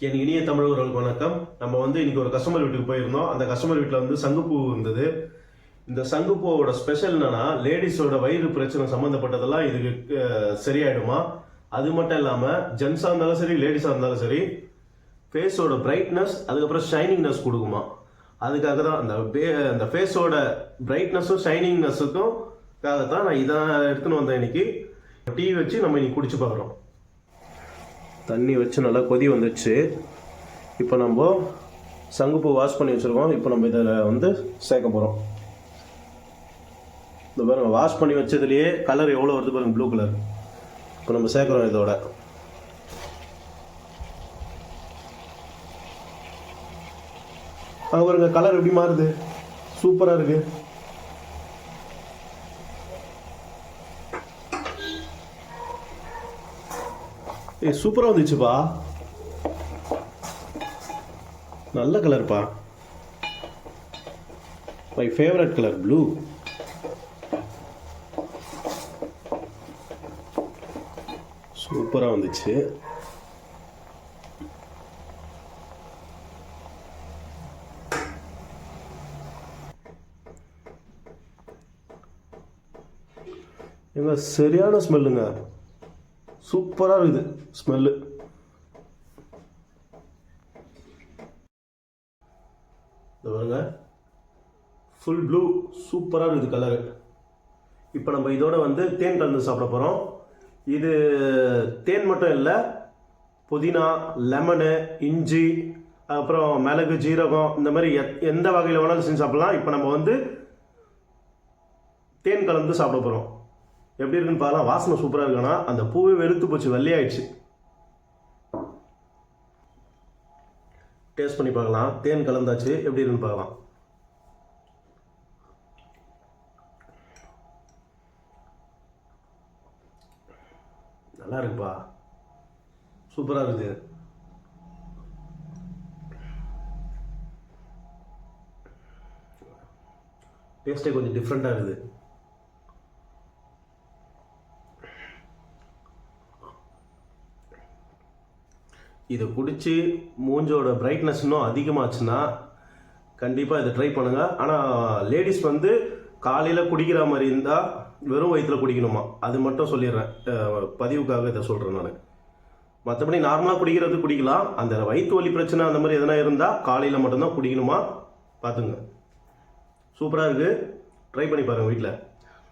என் இனிய தமிழ் வணக்கம். நம்ம வந்து இன்னைக்கு ஒரு கஸ்டமர் வீட்டுக்கு போயிருந்தோம். அந்த கஸ்டமர் வீட்டில் வந்து சங்குப்பூ இருந்தது. இந்த சங்குப்பூவோட ஸ்பெஷல் என்னன்னா லேடிஸோட வயிறு பிரச்சனை சம்மந்தப்பட்டதெல்லாம் இதுக்கு சரியாயிடுமா? அது மட்டும் இல்லாமல் ஜென்ஸாக இருந்தாலும் சரி லேடிஸாக இருந்தாலும் சரி ஃபேஸோட பிரைட்னஸ் அதுக்கப்புறம் ஷைனிங்னஸ் கொடுக்குமா? அதுக்காக தான் அந்த பே- அந்த ஃபேஸோட பிரைட்னஸும் ஷைனிங்னஸுக்கும் தான் நான் இதை எடுத்துன்னு வந்தேன் இன்னைக்கு. டீ வச்சு நம்ம இன்னைக்கு குடிச்சு பார்க்குறோம். தண்ணி வச்சு நல்லா கொதி வந்துடுச்சு இப்போ நம்ம சங்குப்பூ வாஷ் பண்ணி வச்சுருக்கோம். இப்போ நம்ம இதில் வந்து சேர்க்க போகிறோம் இந்த பாருங்கள் வாஷ் பண்ணி வச்சதுலேயே கலர் எவ்வளோ வருது பாருங்கள் ப்ளூ கலர் இப்போ நம்ம சேர்க்குறோம் இதோட. அங்கே பாருங்க கலர் எப்படி மாறுது? சூப்பராக இருக்குது ஏய் சூப்பராக வந்துச்சுப்பா. நல்ல கலர்ப்பா மை ஃபேவரட் கலர் ப்ளூ சூப்பராக வந்துச்சு. எங்க சரியான ஸ்மெல்லுங்க சூப்பராக இருக்குது ஸ்மெல்லு. இந்த பாருங்க. ஃபுல் ப்ளூ சூப்பராக இருக்குது கலரு இப்போ நம்ம இதோட வந்து தேன் கலந்து சாப்பிட போகிறோம் இது தேன் மட்டும் இல்லை புதினா லெமனு இஞ்சி அப்புறம் மிளகு ஜீரகம் இந்த மாதிரி எத்- எந்த வகையில் வேணாலும் செஞ்சு சாப்பிட்லாம். இப்போ நம்ம வந்து தேன் கலந்து சாப்பிட போகிறோம் எப்படி இருக்குன்னு பார்க்கலாம். வாசனை சூப்பராக இருக்குன்னா அந்த பூவே வெளுத்து போச்சு வெள்ளையாயிடுச்சு டேஸ்ட் பண்ணி பார்க்கலாம். தேன் கலந்தாச்சு. எப்படி இருக்குன்னு பார்க்கலாம். நல்லா இருக்குப்பா. சூப்பராக இருக்குது. டேஸ்ட்டே கொஞ்சம் டிஃப்ரெண்ட்டாக இருக்குது. இதை குடித்து மூஞ்சோட பிரைட்னஸ் இன்னும் அதிகமாச்சுன்னா கண்டிப்பாக இதை ட்ரை பண்ணுங்கள் ஆனால் லேடிஸ் வந்து காலையில் குடிக்கிற மாதிரி இருந்தால் வெறும் வயிற்றில் குடிக்கணுமா? அது மட்டும் சொல்லிடுறேன். பதிவுக்காக இதை சொல்கிறேன் நான். மற்றபடி நார்மலாக குடிக்கிறது குடிக்கலாம். அந்த வயிற்று வலி பிரச்சனை அந்த மாதிரி எதனா இருந்தால் காலையில் மட்டும்தான் குடிக்கணுமா? பார்த்துங்க. சூப்பராக இருக்குது ட்ரை பண்ணி பாருங்கள் வீட்டில்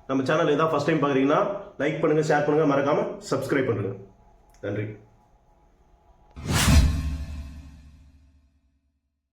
நம்ம சேனல் இதான் ஃபஸ்ட் டைம் பார்க்குறீங்கன்னா லைக் பண்ணுங்கள் ஷேர் பண்ணுங்கள் மறக்காமல் சப்ஸ்கிரைப் பண்ணுங்கள் நன்றி.